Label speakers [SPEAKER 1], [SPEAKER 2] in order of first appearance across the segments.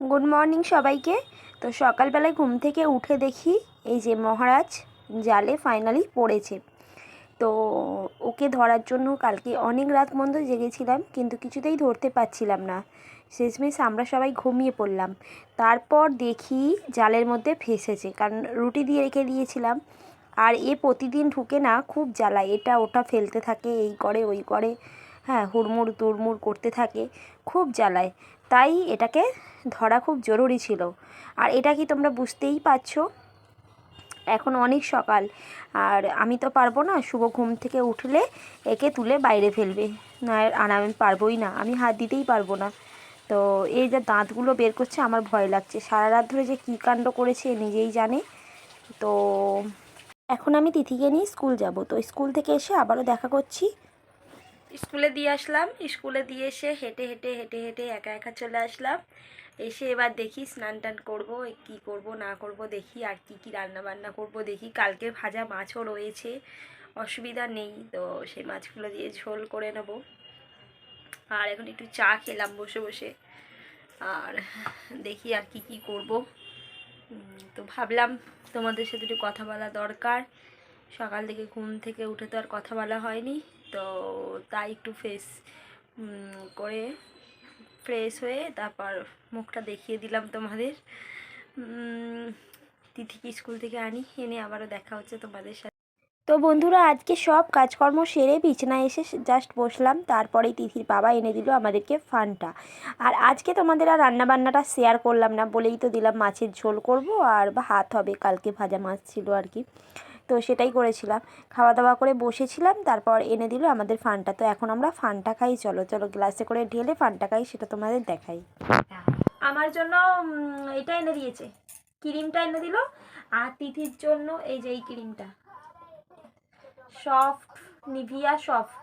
[SPEAKER 1] Good morning সবাইকে। তো সকালবেলায় ঘুম থেকে উঠে দেখি এই যে মহারাজ জালে ফাইনালি পড়েছে। তো ওকে ধরার জন্য কালকে অনেক রাত মন্দ জেগেছিলাম, কিন্তু কিছুতেই ধরতে পারছিলাম না। শেষমেশ আমরা সবাই ঘুমিয়ে পড়লাম। তারপর দেখি জালের মধ্যে ফেসেছে, কারণ রুটি দিয়ে রেখে দিয়েছিলাম। আর এ প্রতিদিন ঢুকে না খুব জ্বালায়, এটা ওটা ফেলতে থাকে, এই করে, ওই করে হ্যাঁ হুড়মুড় তুড়মুড় করতে থাকে, খুব জ্বালায়। তাই এটাকে ধরা খুব জরুরি ছিল। আর এটা কি তোমরা বুঝতেই পারছ? এখন অনেক সকাল, আর আমি তো পারব না, শুভ ঘুম থেকে উঠলে একে তুলে বাইরে ফেলবে। না আর আমি পারবোই না, আমি হাত দিতেই পারব না। তো এই যে দাঁতগুলো বের করছে, আমার ভয় লাগছে। সারা রাত ধরে যে কী কাণ্ড করেছে নিজেই জানে। তো এখন আমি তিথিকে নিয়ে স্কুল যাব। তো স্কুল থেকে এসে আবারও দেখা করছি। স্কুলে দিয়ে আসলাম। স্কুলে দিয়ে এসে হেঁটে হেঁটে হেঁটে হেঁটে একা একা চলে আসলাম। এসে এবার দেখি স্নান টান করব কি করব, না করব, দেখি আর কি কি রান্না বান্না করব, দেখি কালকে ভাজা মাছও রয়েছে। অসুবিধা নেই, তো সেই মাছগুলো দিয়ে ঝোল করে নেব। আর এখন একটু চা খেলাম বসে বসে। আর দেখি আর কি কি করব। তো ভাবলাম তোমাদের সাথে একটু কথা বলা দরকার। সকাল থেকে ঘুম থেকে উঠে তো আর কথা বলা হয়নি। তো তাই একটু ফেস করে ফ্রেশ হয়ে তারপর মুখটা দেখিয়ে দিলাম তোমাদের। তিথিকে স্কুল থেকে আনি, এনে আবারও দেখা হচ্ছে তোমাদের সাথে। তো বন্ধুরা, আজকে সব কাজকর্ম সেরে বিছানায় এসে জাস্ট বসলাম, তারপরেই তিথির বাবা এনে দিল আমাদেরকে ফানটা। আর আজকে তোমাদের আর রান্নাবান্নাটা শেয়ার করলাম না, বলেই তো দিলাম মাছের ঝোল করব, আর ভাত হবে, কালকে ভাজা মাছ ছিল আর কি। তো সেটাই করেছিলাম। খাওয়া দাওয়া করে বসেছিলাম, তারপর এনে দিল আমাদের ফানটা। তো এখন আমরা ফানটা খাই, চলো চলো গ্লাসে করে ঢেলে ফানটা খাই, সেটা তোমাদের দেখাই। আমার জন্য এটা এনে দিয়েছে। ক্রিমটা এনে দিল, আর তিথির জন্য এই যে এই ক্রিমটা। Soft, Nivea soft.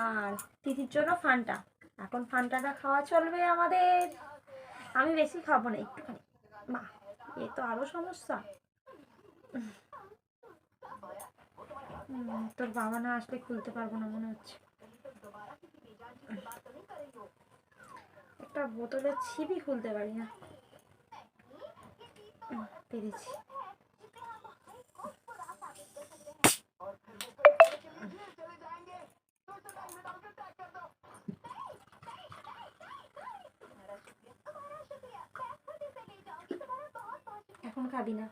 [SPEAKER 1] আর তিথির জন্য ফান্টা। এখন ফান্টাটা খাওয়া চলবে আমাদের। আমি বেশি খাব না, একটুখানি। মা, এ তো আরও সমস্যা। তোর বাবা না আসলে খুলতে পারব না মনে হচ্ছে। একটা বোতলের ছিপই খুলতে পারি না। পেরেছি। এখন খাবি না।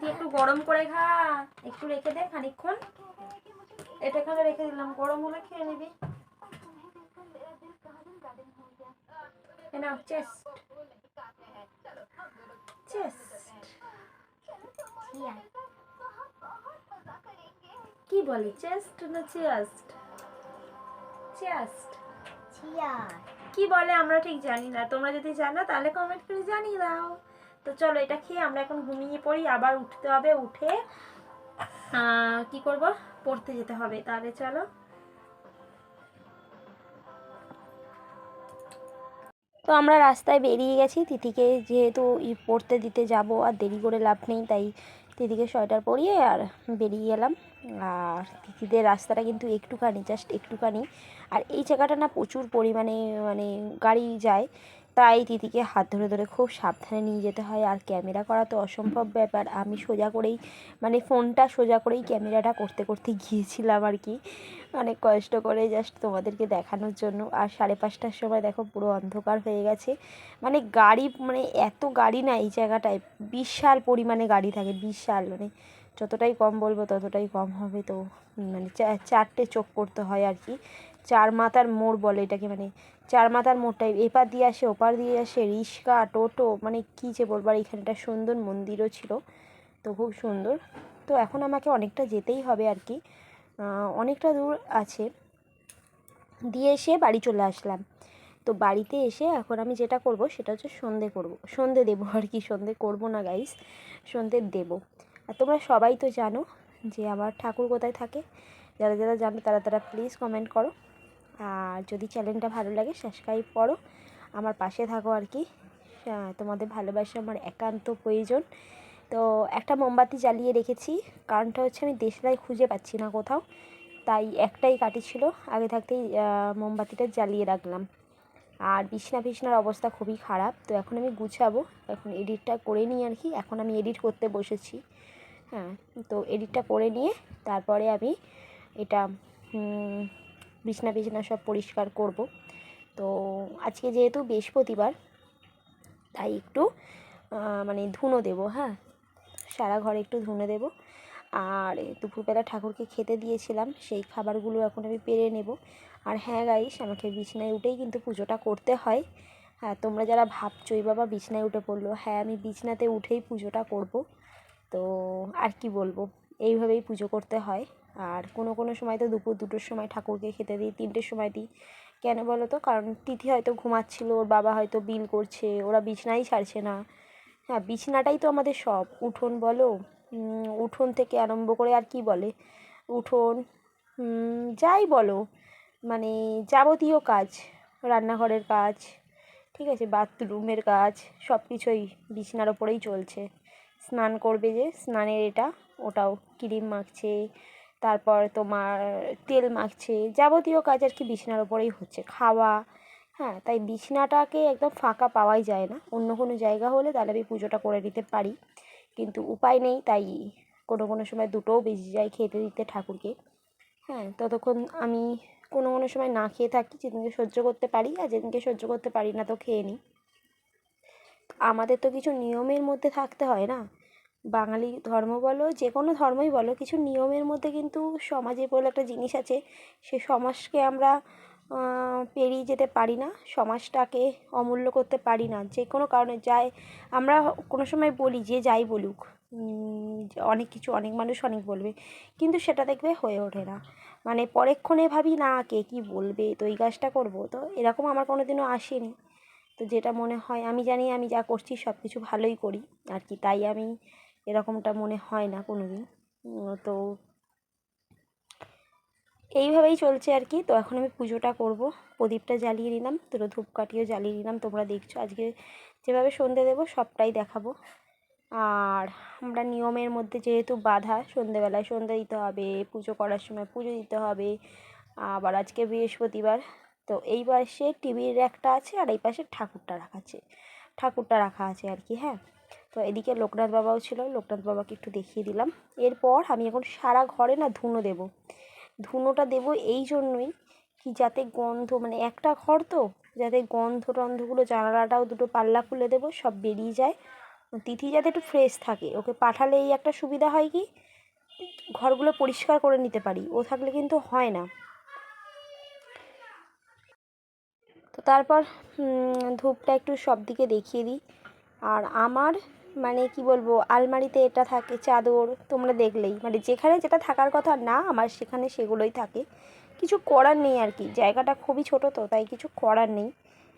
[SPEAKER 1] তুই একটু গরম করে খা। একটু রেখে দে খানিকক্ষণ। এটা এখানে রেখে দিলাম। গরম হলে খেয়ে নিবি। নাও চেস্ট। চেস্ট। কি বলে? চেস্ট না চেস্ট? চেস্ট। কি বলে আমরা ঠিক জানি না। তোমরা যদি জানো তাহলে কমেন্ট করে জানিয়ে দাও। তো চলো এটা খেয়ে আমরা এখন ঘুমিয়ে পড়ি, আবার উঠতে হবে, উঠে কি করব? পড়তে যেতে হবে, তাহলে চলো। তো আমরা রাস্তায় বেরিয়ে গেছি, তিথিকে যেহেতু পড়তে দিতে যাব, আর দেরি করে লাভ নেই, তাই তিথিকে সোয়েটার পরিয়ে আর বেরিয়ে গেলাম। আর তিথিদের রাস্তাটা কিন্তু একটুখানি জাস্ট একটুখানি। আর এই জায়গাটা না প্রচুর পরিমাণে মানে গাড়ি যায় তাই দিদিকে হাত ধরে ধরে খুব সাবধানে নিয়ে যেতে হয়। আর ক্যামেরা করা তো অসম্ভব ব্যাপার। আমি সোজা করেই মানে ফোনটা সোজা করেই ক্যামেরাটা করতে করতে গিয়েছিলাম আর কি। অনেক কষ্ট করে জাস্ট তোমাদেরকে দেখানোর জন্য। আর সাড়ে পাঁচটার সময় দেখো পুরো অন্ধকার হয়ে গেছে। মানে গাড়ি মানে এত গাড়ি না এই জায়গাটায়। বিশাল পরিমাণে গাড়ি থাকে, বিশাল। মানে যতটাই কম বলব ততটাই কম হবে তো। মানে চারটে চোখ করতে হয় আর কি। চার মাথার মোড় বলে এটাকে মানে চার মাথার মোড়টাই এপার দিয়ে আসে, ওপার দিয়ে আসে, রিক্সা, টোটো মানে কী যে বলবার এখানে একটা সুন্দর মন্দিরও ছিল, তো খুব সুন্দর। তো এখন আমাকে অনেকটা যেতেই হবে আর কি। অনেকটা দূর আছে। দিয়ে এসে বাড়ি চলে আসলাম। তো বাড়িতে এসে এখন আমি যেটা করব, সেটা হচ্ছে সন্ধে করব। সন্ধে দেবো আর কি, সন্ধে করব না গাইস সন্ধে দেব। আর তোমরা সবাই তো জানো যে আমার ঠাকুর কোথায় থাকে। যারা যারা জানো তারা তারা প্লিজ কমেন্ট করো। আর যদি চ্যানেলটা ভালো লাগে সাবস্ক্রাইব করো। আমার পাশে থাকো আর কি। তোমাদের ভালোবাসা আমার একান্ত প্রয়োজন। তো একটা মোমবাতি জ্বালিয়ে রেখেছি। কারণটা হচ্ছে আমি দেশলাই খুঁজে পাচ্ছি না কোথাও। তাই একটাই কাটি ছিল। আগে থাকতেই মোমবাতিটা জ্বালিয়ে রাখলাম। আর বিছনা ফিছনার অবস্থা খুবই খারাপ। তো এখন আমি গুছাবো। এখন এডিটটা করে নিই আর কি। এখন আমি এডিট করতে বসেছি। হ্যাঁ তো এডিটটা করে নিয়ে তারপরে আমি এটা বিছনা বিছনা সব পরিষ্কার করব। তো আজকে যেহেতু বৃহস্পতিবার, তাই একটু মানে ধুনো দেবো হ্যাঁ? সারা ঘরে একটু ধুনো দেবো। আর দুপুরবেলা ঠাকুরকে খেতে দিয়েছিলাম, সেই খাবারগুলো এখন আমি পেরে নেব। আর হ্যাঁ গাইস আমাকে বিছনায় উঠেই কিন্তু পুজোটা করতে হয়। হ্যাঁ তোমরা যারা ভাবছ এই বাবা বিছনায় উঠে পড়ল হ্যাঁ আমি বিছনাতে উঠেই পুজোটা করব। তো আর কি বলব, এইভাবেই পুজো করতে হয়। আর কোনো কোনো সময় তো দুপুর দুটোর সময় ঠাকুরকে খেতে দিই, তিনটের সময় দিই। কেন বলো তো? কারণ তিথি হয়তো ঘুমাচ্ছিল, ওর বাবা হয়তো বিল করছে, ওরা বিছনাই ছাড়ছে না। হ্যাঁ বিছনাটাই তো আমাদের সব। উঠোন বলো উঠোন থেকে আরম্ভ করে আর কি বলে? উঠোন যাই বলো। মানে যাবতীয় কাজ, রান্নাঘরের কাজ, ঠিক আছে, বাথরুমের কাজ সব কিছুই বিছনার ওপরেই চলছে। স্নান করবে যে, স্নানের এটা, ওটাও ক্রিম মাখছে তারপর তোমার তেল মাখছে, যাবতীয় কাজ আর কি বিছনার ওপরেই হচ্ছে, খাওয়া হ্যাঁ তাই বিছনাটাকে একদম ফাঁকা পাওয়াই যায় না। অন্য কোনো জায়গা হলে তাহলে আমি পুজোটা করে নিতে পারি, কিন্তু উপায় নেই, তাই কোনো কোনো সময় দুটোও বেজে যায় খেতে দিতে ঠাকুরকে। হ্যাঁ ততক্ষণ আমি কোনো কোনো সময় না খেয়ে থাকি, যেদিনকে সহ্য করতে পারি আর যেদিনকে সহ্য করতে পারি না তো খেয়ে নিই। আমাদের তো কিছু নিয়মের মধ্যে থাকতে হয় না বাঙালি ধর্ম বলো যে কোনো ধর্মই বলো, কিছু নিয়মের মধ্যে কিন্তু সমাজে বলে একটা জিনিস আছে, সে সমাজকে আমরা পেরিয়ে যেতে পারি না, সমাজটাকে অমূল্য করতে পারি না যে কোনো কারণে। যাই, আমরা কোনো সময় বলি যে যাই বলুক অনেক কিছু, অনেক মানুষ অনেক বলবে, কিন্তু সেটা দেখবে হয়ে ওঠে না। মানে পরেক্ষণে ভাবি, না, কে কী বলবে? তো এই কাজটা করব। তো এরকম আমার কোনো দিনও আসেনি। তো যেটা মনে হয়, আমি জানি আমি যা করছি সব কিছু ভালোই করি, আর কি, তাই আমি এরকমটা মনে হয় না কোনো দিন তো এইভাবেই চলছে আর কি। তো এখন আমি পুজোটা করব। প্রদীপটা জ্বালিয়ে নিলাম, দুটো ধূপকাঠিও জ্বালিয়ে নিলাম। তোমরা দেখছ আজকে যেভাবে সন্ধে দেবো, সবটাই দেখাবো। আর আমরা নিয়মের মধ্যে যেহেতু বাধা, সন্ধেবেলায় সন্ধে দিতে হবে, পুজো করার সময় পুজো দিতে হবে, আবার আজকে বৃহস্পতিবার। তো এই পাশে টিভির একটা আছে আর এই পাশে ঠাকুরটা রাখা আছে। ঠাকুরটা রাখা আছে আর কি হ্যাঁ? তো এদিকে লোকনাথ বাবাও ছিল, লোকনাথ বাবাকে একটু দেখিয়ে দিলাম। এরপর আমি এখন সারা ঘরে না ধুনো দেবো। ধুনোটা দেবো এই জন্যই কি যাতে গন্ধ মানে একটা ঘর তো, যাতে গন্ধ টন্ধগুলো, জানালাটাও দুটো পাল্লা খুলে দেবো, সব বেরিয়ে যায়। তিথি যাতে একটু ফ্রেশ থাকে, ওকে পাঠালে এই একটা সুবিধা হয় কি? ঘরগুলো পরিষ্কার করে নিতে পারি, ও থাকলে কিন্তু হয় না। তো তারপর ধূপটা একটু সব দিকে দেখিয়ে দিই। আর আমার মানে কি বলব, আলমারিতে এটা থাকে, চাদর, তোমরা দেখলেই। মানে যেখানে যেটা থাকার কথা, না, আমার সেখানে সেগুলোই থাকে। কিছু করার নেই আর কি, জায়গাটা খুবই ছোট তো, তাই কিছু করার নেই।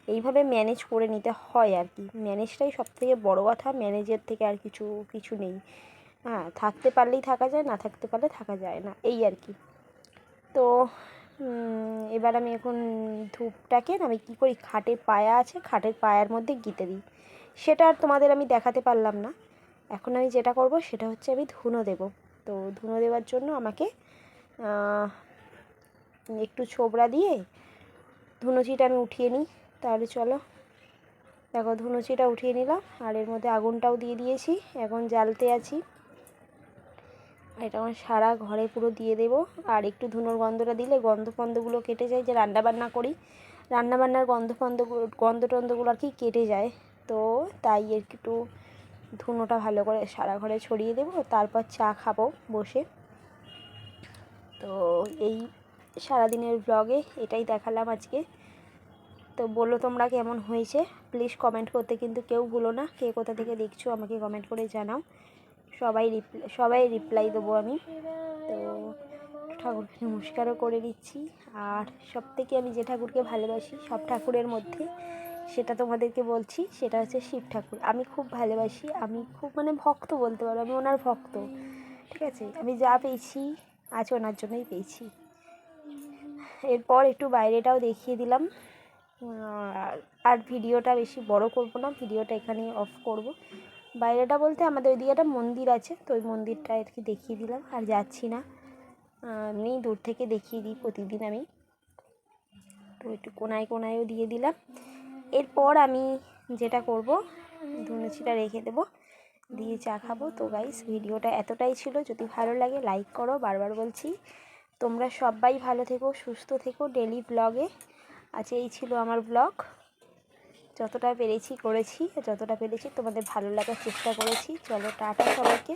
[SPEAKER 1] এইভাবে ম্যানেজ করে নিতে হয় আর কি। ম্যানেজটাই সব থেকে বড়ো কথা ম্যানেজের থেকে আর কিছু কিছু নেই। হ্যাঁ থাকতে পারলেই থাকা যায়, না থাকতে পারলে থাকা যায় না, এই আর কি। তো এবার আমি এখন ধূপটাকে আমি কী করি, খাটের পায়া আছে, খাটের পায়ার মধ্যে গিতে দিই। সেটা আর তোমাদের আমি দেখাতে পারলাম না। এখন আমি যেটা করব সেটা হচ্ছে আমি ধুনো দেব। তো ধুনো দেওয়ার জন্য আমাকে একটু ছোবড়া দিয়ে ধুনুচিটা আমি উঠিয়ে নিই। তাহলে চলো, দেখো ধুনুচিটা উঠিয়ে নিলাম আর এর মধ্যে আগুনটাও দিয়ে দিয়েছি। এখন জ্বালতে আছি। এটা আমার সারা ঘরে পুরো দিয়ে দেবো। আর একটু ধুনোর গন্ধটা দিলে গন্ধ ফন্ধগুলো কেটে যায়। যে রান্না বান্না করি রান্না বান্নার গন্ধ ফন্ধ গন্ধ টন্ধগুলো আর কি কেটে যায়। তো তাই একটু ধুনোটা ভালো করে সারা ঘরে ছড়িয়ে দেবো, তারপর চা খাব বসে। তো এই সারাদিনের ব্লগে এটাই দেখালাম আজকে। তো বলো তোমরা কেমন হয়েছে? প্লিজ কমেন্ট করতে কিন্তু কেউ ভুলো না। কে কোথা থেকে দেখছ আমাকে কমেন্ট করে জানাও। সবাই রিপ্লাই সবাই রিপ্লাই দেবো আমি। তো ঠাকুরকে নমস্কারও করে দিচ্ছি আর সব থেকে আমি যে ঠাকুরকে ভালোবাসি সব ঠাকুরের মধ্যে সেটা তোমাদেরকে বলছি, সেটা হচ্ছে শিব ঠাকুর। আমি খুব ভালোবাসি, আমি খুব মানে ভক্ত বলতে পারো, আমি ওনার ভক্ত। ঠিক আছে? আমি যা পেয়েছি, আজ ওনার জন্যই পেয়েছি। এরপর একটু বাইরেটাও দেখিয়ে দিলাম। আর ভিডিওটা বেশি বড় করব না, ভিডিওটা এখানেই অফ করব। বাইরেটা বলতে আমাদের ওইদিকে একটা মন্দির আছে, তো ওই মন্দিরটা আর কি দেখিয়ে দিলাম, আর যাচ্ছি না। এমনি দূর থেকে দেখিয়ে দিই প্রতিদিন আমি। তো একটু কোনায় কোনায়ও দিয়ে দিলাম। এরপর আমি যেটা করব ধুনুচিটা রেখে দেবো। দিয়ে চা খাব। তো গাইস ভিডিওটা এতটাই ছিল। যদি ভালো লাগে লাইক করো। বারবার বলছি, তোমরা সবাই ভালো থেকো, সুস্থ থেকো ডেলি ব্লগে আজ এই ছিল আমার ব্লগ যতটা পেরেছি করেছি, যতটা পেরেছি তোমাদের ভালো লাগার চেষ্টা করেছি। চলো, টাটা সবাইকে।